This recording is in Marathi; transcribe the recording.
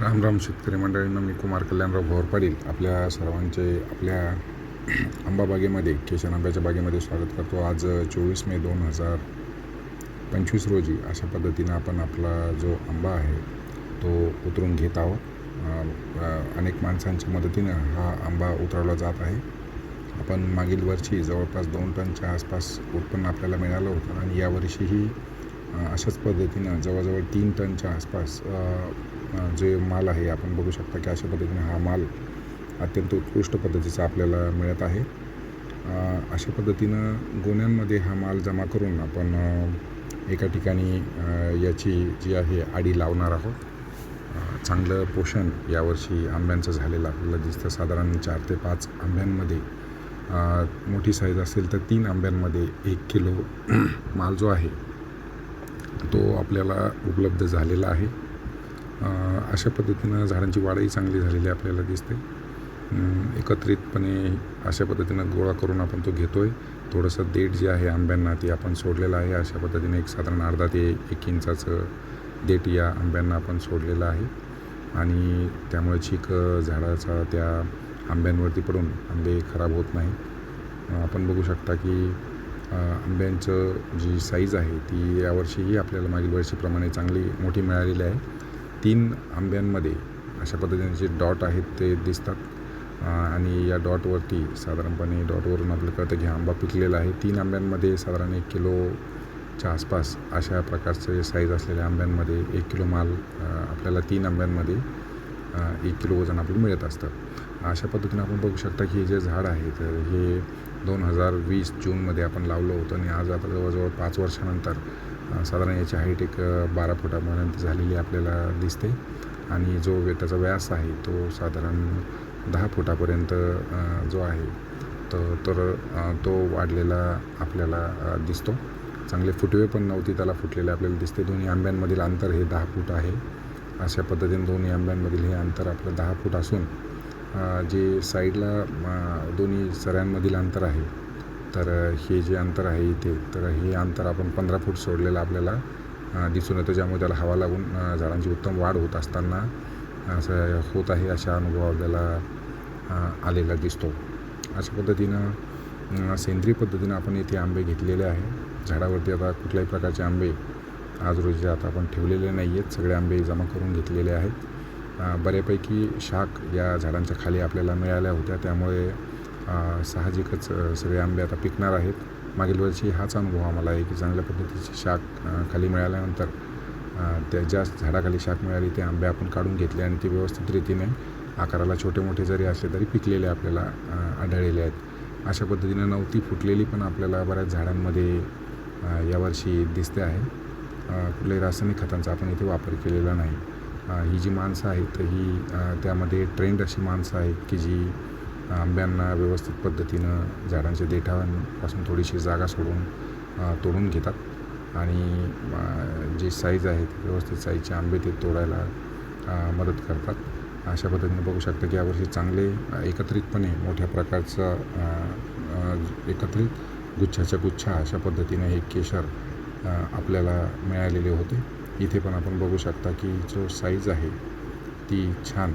राम राम शेतकरी मंडळींना मी कुमार कल्याणराव भोर पाटील आपल्या सर्वांचे आपल्या आंबाबागेमध्ये केशर आंब्याच्या बागेमध्ये स्वागत करतो. आज चोवीस मे दोन हजार पंचवीस रोजी अशा पद्धतीनं आपण आपला जो आंबा आहे तो उतरून घेत आहोत. अनेक माणसांच्या मदतीनं हा आंबा उतरवला जात आहे. आपण मागील वर्षी जवळपास दोन टनच्या आसपास उत्पन्न आपल्याला मिळालं होतं आणि यावर्षीही अशाच पद्धतीनं जवळजवळ तीन टनच्या आसपास जे माल आहे आपण बघू शकता की अशा पद्धतीने हा माल अत्यंत उत्कृष्ट पद्धतीचा आपल्याला मिळत आहे. अशा पद्धतीनं गोण्यांमध्ये हा माल जमा करून आपण एका ठिकाणी याची जी आहे आडी लावणार आहोत. चांगलं पोषण यावर्षी आंब्यांचं झालेलं आपल्याला दिसतं. साधारण चार ते पाच आंब्यांमध्ये मोठी साईज असेल तर तीन आंब्यांमध्ये एक किलो माल जो आहे तो आपल्याला उपलब्ध झालेला आहे. अशा पद्धतीनं झाडांची वाढही चांगली झालेली आपल्याला दिसते. एकत्रितपणे अशा पद्धतीनं गोळा करून आपण तो घेतो आहे थोडंसं देठ जे आहे आंब्यांना ते आपण सोडलेलं आहे. अशा पद्धतीने एक साधारण अर्धा ते एक इंचाचं देठ या आंब्यांना आपण सोडलेलं आहे. आणि त्यामुळे चीक झाडाचा त्या आंब्यांवरती पडून आंबे खराब होत नाही आपण बघू शकता की आंब्यांचं जी साईज आहे ती यावर्षीही आपल्याला मागील वर्षीप्रमाणे चांगली मोठी मिळालेली आहे. तीन आंब्यांमध्ये अशा पद्धतीने जे डॉट आहेत ते दिसतात. आणि या डॉटवरती साधारणपणे डॉटवरून आपलं कळतं की आंबा पिकलेला आहे. तीन आंब्यांमध्ये साधारण एक किलोच्या आसपास अशा प्रकारचे साईज असलेल्या आंब्यांमध्ये एक किलो माल आपल्याला तीन आंब्यांमध्ये एक किलो वजन आपलं मिळत असतं. अशा पद्धतीने आपण बघू शकता की हे जे झाड आहे तर हे दोन हजार वीस जूनमध्ये आपण लावलं होतं आणि आज आता जवळजवळ पाच वर्षानंतर साधारण याची हाईट एक बारा फुटापर्यंत झालेली आपल्याला दिसते. आणि जो वे त्याचा व्यास आहे तो साधारण दहा फुटापर्यंत जो आहे तर तर तो वाढलेला आपल्याला दिसतो. चांगले फुटवे पण नव्हती त्याला फुटलेले आपल्याला दिसते. दोन्ही आंब्यांमधील अंतर हे दहा फूट आहे. अशा पद्धतीने दोन्ही आंब्यांमधील हे अंतर आपलं दहा फूट असून जे साईडला दोन्ही सऱ्यांमधील अंतर आहे तर हे जे अंतर आहे इथे तर हे अंतर आपण पंधरा फूट सोडलेलं आपल्याला दिसून येतं ज्यामुळे त्याला हवा लागून झाडांची उत्तम वाढ होत असताना असं होत आहे अशा अनुभव आपल्याला आलेला दिसतो. अशा पद्धतीनं सेंद्रिय पद्धतीनं आपण इथे आंबे घेतलेले आहे. झाडावरती आता कुठल्याही प्रकारचे आंबे आज रोजी आता आपण ठेवलेले नाही आहेत. सगळे आंबे जमा करून घेतलेले आहेत. बऱ्यापैकी शाख या झाडांच्या खाली आपल्याला मिळाल्या होत्या. त्यामुळे साहजिकच सगळे आंबे आता पिकणार आहेत. मागील वर्षी हाच अनुभव आम्हाला आहे की चांगल्या पद्धतीची शाख खाली मिळाल्यानंतर त्या ज्या झाडाखाली शाख मिळाली ते आंबे आपण काढून घेतले आणि ते व्यवस्थित रीतीने आकाराला छोटे मोठे जरी असले तरी पिकलेले आपल्याला आढळलेले आहेत. अशा पद्धतीनं नव्हती फुटलेली पण आपल्याला बऱ्याच झाडांमध्ये यावर्षी दिसते आहे. कुठल्याही रासायनिक खतांचा आपण इथे वापर केलेला नाही. ही जी माणसं आहेत तर ही त्यामध्ये ट्रेंड अशी माणसं आहेत की जी आंब्यांना व्यवस्थित पद्धतीनं झाडांच्या देठांपासून थोडीशी जागा सोडून तोडून घेतात. आणि जे जी साईज आहेत व्यवस्थित साईजचे आंबे ते तोडायला मदत करतात. अशा पद्धतीने बघू शकता की यावर्षी चांगले एकत्रितपणे मोठ्या प्रकारचं एकत्रित गुच्छाच्या गुच्छा अशा पद्धतीने हे केशर आपल्याला मिळालेले होते. इथे पण आपण बघू शकता की जो साईज आहे ती छान.